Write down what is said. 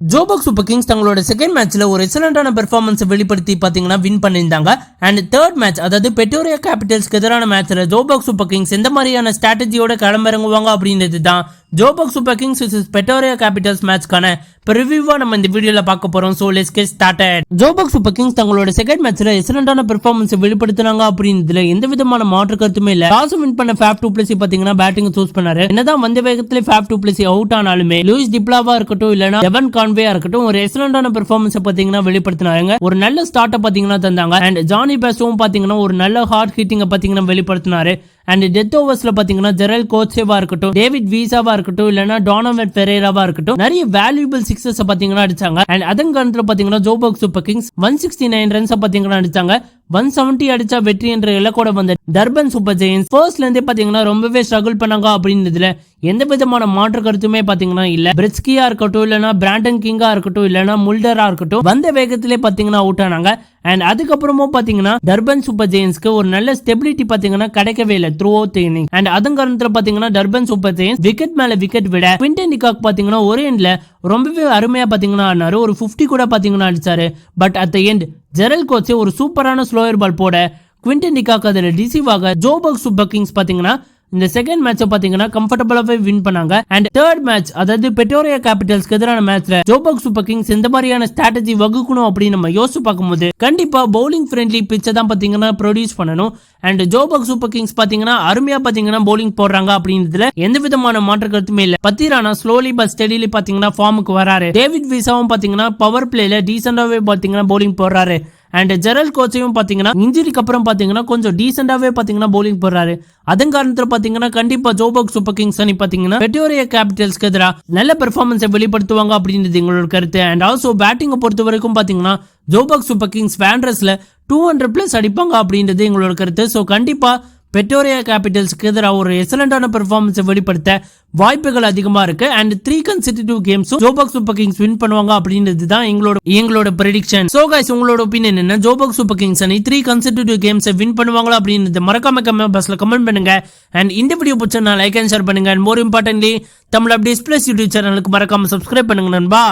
Joburg super Kings தங்களோட second மேட்ச்ல ஒரு எக்ஸலண்டான பெர்ஃபார்மன்ஸ் வெளிப்படுத்தி பார்த்தீங்கன்னா வின் பண்ணியிருந்தாங்க. அண்ட் தேர்ட் மேட்ச் அதாவது பெட்டோரியா கேபிட்டல்ஸ்க்கு எதிரான மேட்ச்ல ஜோபாக் சூப்பர் கிங்ஸ் எந்த மாதிரியான ஸ்ட்ராட்டஜியோட களமிறங்குவாங்க அப்படின்றது தான் Joburg super kings versus Pretoria capitals மேட்ச்க்கான ரிவ்யூவா நம்ம இந்த வீடியோல பார்க்க போறோம். So let's get started Joburg super kings தங்களோட செகண்ட் மேட்ச்ல எக்ஸலண்டான பெர்ஃபார்மன்ஸ் வெளிப்படுத்தினாங்க அப்படின்றதுல எந்த விதமான மாற்று கருத்துமே இல்ல. டாஸ் வின் பண்ண ஃபேப் டூ பிளஸ் பாத்தீங்கன்னா பேட்டிங் சூஸ் பண்ணாரு. என்னதான் வந்த வேகத்துல ஃபேப் டூ பிளேசி அவுட் ஆனாலுமே லூயிஸ் டிப்ளாவா இருக்கட்டும் இல்லனா எவன் கான்வேயா இருக்கட்டும் ஒரு எக்ஸலண்டான பெர்ஃபார்மன்ஸ் பாத்தீங்கன்னா வெளிப்படுத்தினாங்க ஒரு நல்ல ஸ்டார்ட்டை பாத்தீங்கன்னா தந்தாங்க. அண்ட் ஜானி பேஸும் பாத்தீங்கன்னா ஒரு நல்ல ஹார்ட் ஹீட்டிங்கை பாத்தீங்கன்னா வெளிப்படுத்தினாரு. அண்ட் டெத் ஓவர்ஸ்ல பாத்தீங்கன்னா ஜெரல் கோச்சேவா இருக்கட்டும் டேவிட் வீசாவா இருக்கட்டும் இல்லனா டோனவெட் பெரேராவா இருக்கட்டும் நிறைய வேல்யூபிள் சிக்ஸஸ் பாத்தீங்கன்னா அடிச்சாங்க. அண்ட் அதன் காலத்துல பாத்தீங்கன்னா Joburg super kings one sixty nine runs பாத்தீங்கன்னா அடிச்சாங்க. ஒன் செவன்டி அடிச்சா வெற்றி என்ற இலக்கோட வந்த டர்பன் சூப்பர் ஜெயின்ஸ் ஃபர்ஸ்ட்ல இருந்தே பாத்தீங்கன்னா ரொம்பவே ஸ்ட்ரகிள் பண்ணாங்க அப்படின்றதுல எந்த விதமான மாற்று கருத்துமே பாத்தீங்கன்னா இல்ல. பிரிட்ஸ்கியா இருக்கட்டும் இல்லனா பிராண்டன் கிங்கா இருக்கட்டும் இல்லனா முல்டரா இருக்கட்டும் வந்த வேகத்திலே பாத்தீங்கன்னா அவுட் ஆனாங்க. அண்ட் அதுக்கப்புறமும் பாத்தீங்கன்னா டர்பன் சூப்பர் ஜெயின்ஸ்க்கு ஒரு நல்ல ஸ்டெபிலிட்டி பாத்தீங்கன்னா கிடைக்கவே இல்லை த்ரூ அவுட் இன்னிங் அண்ட் அதன் காரணத்துல பாத்தீங்கன்னா டர்பன் சூப்பர் ஜெயின்ஸ் விக்கெட் மேல விக்கெட் விட குவிண்டன் டிகாக் பாத்தீங்கன்னா ஒரே எண்ட்ல ரொம்பவே அருமையாக பார்த்தீங்கன்னா ஆடினாரு. ஒரு 50 கூட பார்த்தீங்கன்னா அடித்தார் but at the end Gerald Coetzee ஒரு சூப்பரான ஸ்லோயர் பால் போட குவிண்டன் நிகாக் அதில் டிசீவாக ஜோபர்க் சூப்பர் கிங்ஸ் பார்த்தீங்கன்னா இந்த செகண்ட் மேட்சை பாத்தீங்கன்னா கம்ஃபர்டபுளாவே வின் பண்ணாங்க. அண்ட் தேர்ட் மேட்ச் அதாவது பெட்டோரியா கேபிட்டல்ஸ்க்கு எதிரான மேட்ச்ல ஜோபாக் சூப்பர் கிங்ஸ் எந்த மாதிரியான ஸ்ட்ராட்டஜி வகுக்கணும் அப்படின்னு நம்ம யோசிச்சு பார்க்கும்போது கண்டிப்பா பவுலிங் ஃப்ரெண்ட்லி பிச்சை தான் பாத்தீங்கன்னா ப்ரொடியூஸ் பண்ணணும். அண்ட் ஜோபாக் சூப்பர் கிங்ஸ் பாத்தீங்கன்னா அருமையா பாத்தீங்கன்னா பவுலிங் போடுறாங்க அப்படின்றதுல எந்த விதமான மாற்று கருத்துமே இல்ல. பத்திரானா ஸ்லோலி பட் ஸ்டெடிலி பாத்தீங்கன்னா ஃபார்முக்கு வராரு. டேவிட் விசாவும் பாத்தீங்கன்னா பவர் பிளேல டீசெண்டாவே பாத்தீங்கன்னா பவுலிங் போடுறாரு. அண்ட் ஜெரல் கோச்சையும் பார்த்தீங்கன்னா இன்ஜுரிக்கு அப்புறம் பார்த்தீங்கன்னா கொஞ்சம் டீசெண்டாகவே பார்த்தீங்கன்னா பவுலிங் போடுறாரு. அதன் காரணத்தில் பார்த்தீங்கன்னா கண்டிப்பாக ஜோபோக் சூப்பர் கிங்ஸ் அணி பார்த்தீங்கன்னா பெட்டோரியா கேபிட்டல்ஸ்க்கு எதிராக நல்ல பெர்ஃபார்மன்ஸை வெளிப்படுத்துவாங்க அப்படின்றது எங்களோட கருத்து. அண்ட் ஆல்சோ பேட்டிங்கை பொறுத்த வரைக்கும் பார்த்தீங்கன்னா ஜோபாக் சூப்பர் கிங்ஸ் ஃபேண்ட்ரஸ்ல டூ ஹண்ட்ரட் ப்ளஸ் அடிப்பாங்க அப்படின்றது எங்களோட கருத்து. ஸோ கண்டிப்பாக பெட்டோரியா கேபிட்டல்ஸ்க்கு எதிராக ஒரு எக்ஸலண்டான பெர்ஃபார்மன்ஸை வெளிப்படுத்த வாய்ப்புகள் அதிகமாக இருக்கு. அண்ட் த்ரீ கன்சிட்டிவ் கேம்ஸும் ஜோபாக் சூப்பர் கிங்ஸ் வின் பண்ணுவாங்க அப்படின்றது தான் எங்களோட எங்களோட ப்ரெடிக்ஷன் சோ கைஸ் உங்களோட ஒப்பீனியன் என்ன? ஜோபாக் சூப்பர் கிங்ஸ் அணி த்ரீ கன்சிட்டிவ் கேம்ஸை வின் பண்ணுவாங்களா அப்படின்றது மறக்காம கமெண்ட் பாக்ஸ்ல கமெண்ட் பண்ணுங்க. அண்ட் இந்த வீடியோ பிடிச்சா லைக் அண்ட் ஷேர் பண்ணுங்க. And more importantly Tamil updates plus YouTube சேனலுக்கு மறக்காம சப்ஸ்கிரைப் பண்ணுங்க நண்பா.